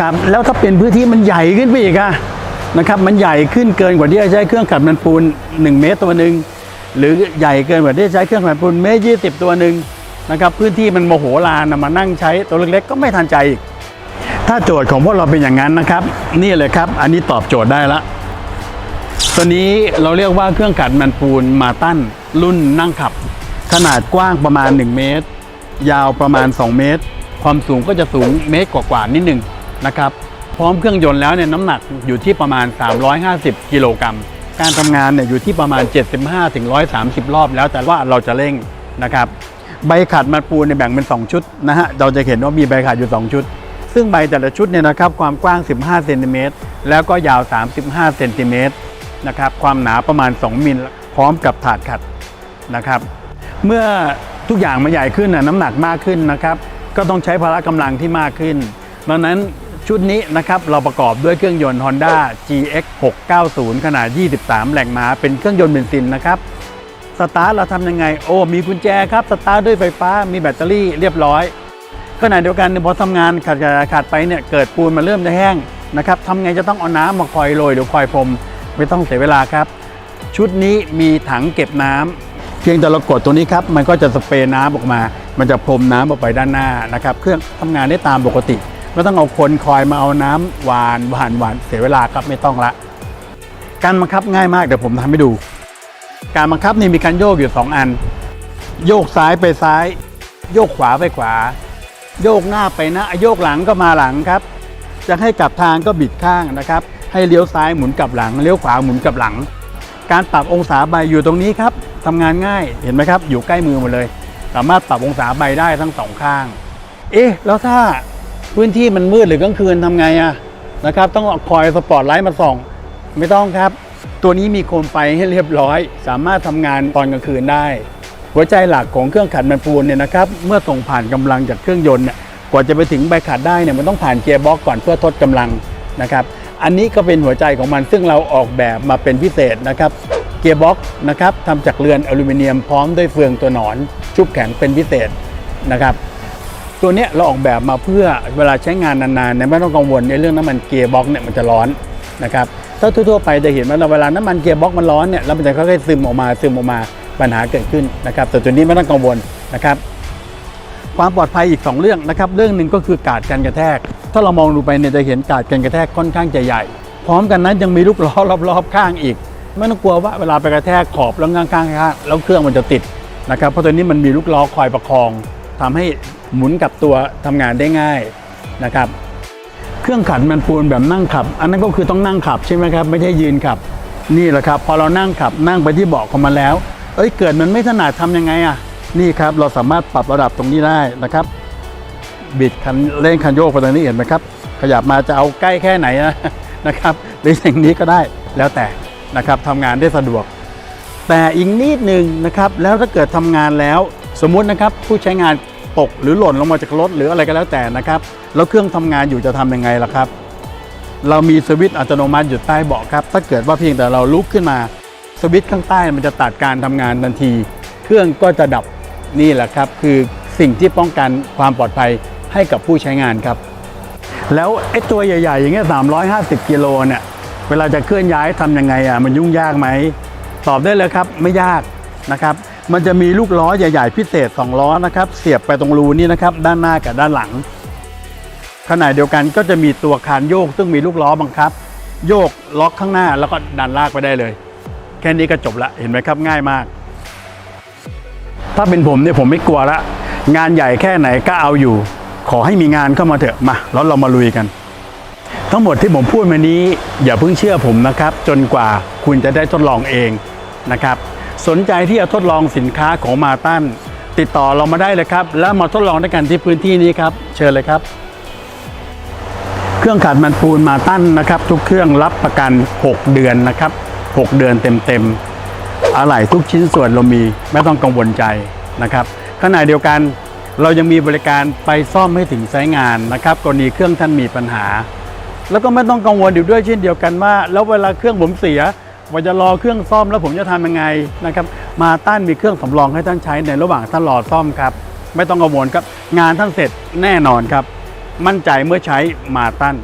ครับแล้วถ้าเป็นพื้นที่มันใหญ่ขึ้นไปอีกอะนะครับมันใหญ่ขึ้นเกินกว่าที่จะใช้เครื่องขัดมันปูน 1 เมตรตัวหนึ่งหรือใหญ่เกินกว่าที่จะใช้เครื่องขัดปูนเมตรยี่สิบตัวหนึ่งนะครับพื้นที่มันโมโหลานะมานั่งใช้ตัวเล็กๆก็ไม่ทันใจอีกถ้าโจทย์ของพวกเราเป็นอย่างนั้นนะครับ นี่เลยครับ อันนี้ตอบโจทย์ได้ละตัวนี้เราเรียกว่าเครื่องขัดมันปูนมาตั้นรุ่นนั่งขับ ขนาดกว้างประมาณ 1 เมตร ยาวประมาณ 2 เมตร ความสูงก็จะสูงเมตรกว่าๆนิดหนึ่ง นะครับพร้อมเครื่องยนต์แล้วเนี่ยน้ำหนักอยู่ที่ประมาณ 350 กิโลกรัม การทำงานเนี่ยอยู่ที่ประมาณ 75ถึง130 รอบแล้วแต่ว่าเราจะเร่งนะครับใบขัดมันปูนเนี่ยแบ่งเป็น 2 ชุดนะฮะเราจะเห็นว่ามีใบขัดอยู่ 2 ชุด ซึ่งใบแต่ละชุดเนี่ยนะครับความกว้าง 15เซนติเมตรแล้วก็ยาว 35เซนติเมตรนะครับความหนาประมาณ 2 มิลพร้อมกับถาดขัดนะครับเมื่อทุกอย่างมันใหญ่ขึ้นน้ำหนักมากขึ้นนะครับก็ต้องใช้พละกำลังที่มากขึ้นดังนั้น ชุดนี้นะครับเราประกอบด้วยเครื่องยนต์ Honda GX 690 ขนาด 23 แหล่งม้าเป็นเครื่องยนต์เบนซินนะครับสตาร์ทเราทำยังไง โอ้มีกุญแจครับสตาร์ทด้วยไฟฟ้ามีแบตเตอรี่เรียบร้อยขณะเดียวกันเนี่ยพอทำงานขาดขาดไปเนี่ยเกิดปูนมาเริ่มจะแห้งนะครับทำไงจะต้องเอาน้ำมาคอยโรยหรือคอยพรมไม่ต้องเสียเวลาครับ ชุดนี้มีถังเก็บน้ำเพียงแต่เรากดตัวนี้ครับมันก็จะสเปรย์น้ำออกมา มันจะพรมน้ำออกไปด้านหน้านะครับ เครื่องทำงานได้ตามปกติ ไม่ต้องเอาคนคอยมาเอาน้ำหวานหวานหวานเสียเวลาครับไม่ต้องละ การบังคับง่ายมากเดี๋ยวผมทำให้ดู การบังคับนี่มีการโยกอยู่ 2 อัน โยกซ้ายไปซ้าย โยกขวาไปขวา โยกหน้าไปหน้าโยกหลังก็มาหลังครับ จะให้กลับทางก็บิดข้างนะครับ ให้เลี้ยวซ้ายหมุนกลับหลังเลี้ยวขวาหมุนกลับหลัง การปรับองศาใบอยู่ตรงนี้ครับทำงานง่ายเห็นไหมครับ อยู่ใกล้มือหมดเลย สามารถปรับองศาใบได้ทั้งสองข้าง เอ๊ะแล้วถ้า พื้นที่มันมืดหรือกลางคืนทำไงอะนะครับ ต้องเอาคอยสปอตไลท์มาส่อง ไม่ต้องครับ ตัวนี้มีโคมไฟให้เรียบร้อย สามารถทำงานตอนกลางคืนได้ หัวใจหลักของเครื่องขัดมันปูนเนี่ยนะครับ เมื่อส่งผ่านกำลังจากเครื่องยนต์เนี่ยกว่าจะไปถึงใบขัดได้เนี่ยมันต้องผ่านเกียร์บล็อกก่อนเพื่อทดกำลังนะครับ อันนี้ก็เป็นหัวใจของมันซึ่งเราออกแบบมาเป็นพิเศษนะครับ เกียร์บล็อกนะครับทำจากเรือนอลูมิเนียมพร้อมด้วยเฟืองตัวหนอน ชุบแข็งเป็นพิเศษนะครับ ตัวเนี้ยเราออกแบบมาเพื่อเวลาใช้งานนานๆเนี่ยไม่ต้องกังวลในเรื่องน้ำมันเกียร์บล็อกเนี่ยมันจะร้อนนะครับถ้าทั่วๆไปจะเห็นว่าเวลาน้ำมันเกียร์บล็อกมันร้อนเนี่ยแล้วมันจะค่อยๆซึมออกมาซึมออกมาปัญหาเกิดขึ้นนะครับแต่ตัวนี้ไม่ต้องกังวลนะครับ ความปลอดภัยอีก 2 เรื่องนะครับ เรื่องหนึ่งก็คือกาดกันกระแทก ถ้าเรามองดูไปเนี่ยจะเห็นกาดกันกระแทกค่อนข้างจะใหญ่ พร้อมกันนั้นยังมีลูกล้อรอบๆข้างอีก ไม่ต้องกลัวว่าเวลาไปกระแทกขอบแล้วข้างๆข้างแล้วเครื่องมันจะติดนะครับเพราะตัวนี้มันมีลูกล้อคอยประคองทำให้ หมุนกับตัวทำงานได้ง่ายนะครับ เครื่องขัดมันปูนแบบนั่งขับ อันนั้นก็คือต้องนั่งขับใช่ไหมครับ ไม่ใช่ยืนขับ นี่แหละครับ พอเรานั่งขับนั่งไปที่เบาะของมันแล้ว เอ้ยเกิดมันไม่ถนัดทำยังไงอะ นี่ครับเราสามารถปรับระดับตรงนี้ได้นะครับ บิดคันเร่งคันโยกไปตรงนี้เห็นไหมครับ ขยับมาจะเอาใกล้แค่ไหนนะนะครับหรืออย่างนี้ก็ได้แล้วแต่นะครับทำงานได้สะดวก แต่อีกนิดหนึ่งนะครับแล้วถ้าเกิดทำงานแล้วสมมุตินะครับผู้ใช้งาน ตกหรือหล่นลงมาจากรถหรืออะไรก็แล้วแต่นะครับ แล้วเครื่องทำงานอยู่จะทำยังไงล่ะครับ เรามีสวิตช์อัตโนมัติอยู่ใต้เบาะครับ ถ้าเกิดว่าเพียงแต่เราลุกขึ้นมาสวิตช์ข้างใต้มันจะตัดการทำงานทันที เครื่องก็จะดับนี่แหละครับ คือสิ่งที่ป้องกันความปลอดภัยให้กับผู้ใช้งานครับ แล้วไอ้ตัวใหญ่ๆ อย่างเงี้ย350 กิโลเนี่ยเวลาจะเคลื่อนย้ายทำยังไงอะมันยุ่งยากไหม ตอบได้เลยครับไม่ยากนะครับ มันจะมีลูกล้อใหญ่ ๆ พิเศษ 2 ล้อนะครับ เสียบไปตรงรูนี้นะครับ ด้านหน้ากับด้านหลังขณะเดียวกันก็จะมีตัวคานโยก ซึ่งมีลูกล้อบังคับ โยกล็อกข้างหน้าแล้วก็ดันลากไปได้เลย แค่นี้ก็จบละเห็นไหมครับง่ายมาก ถ้าเป็นผมเนี่ยผมไม่กลัวละงานใหญ่แค่ไหนก็เอาอยู่ ขอให้มีงานเข้ามาเถอะมาแล้วเรามาลุยกัน ทั้งหมดที่ผมพูดมานี้ อย่าเพิ่งเชื่อผมนะครับ จนกว่าคุณจะได้ทดลองเองนะครับ สนใจที่จะทดลองสินค้าของมาตันติดต่อเรามาได้เลยครับ แล้วมาทดลองด้วยกันที่พื้นที่นี้ครับ เชิญเลยครับ เครื่องขัดมันปูนมาตั้นนะครับ ทุกเครื่องรับประกัน 6 เดือนนะครับ 6 เดือนเต็มๆอะไหล่ทุกชิ้นส่วนเรามีไม่ต้องกังวลใจนะครับขณะเดียวกันเรายังมีบริการไปซ่อมให้ถึงใช้งานนะครับ กรณีเครื่องท่านมีปัญหา แล้วก็ไม่ต้องกังวลอยู่ด้วยเช่นเดียวกันว่า แล้วเวลาเครื่องผมเสีย ว่าจะรอเครื่องซ่อมแล้วผมจะทำยังไงนะครับ มาต้านมีเครื่องสำรองให้ท่านใช้ในระหว่างท่านรอซ่อมครับ ไม่ต้องกังวลครับ งานท่านเสร็จแน่นอนครับ มั่นใจเมื่อใช้มาตัน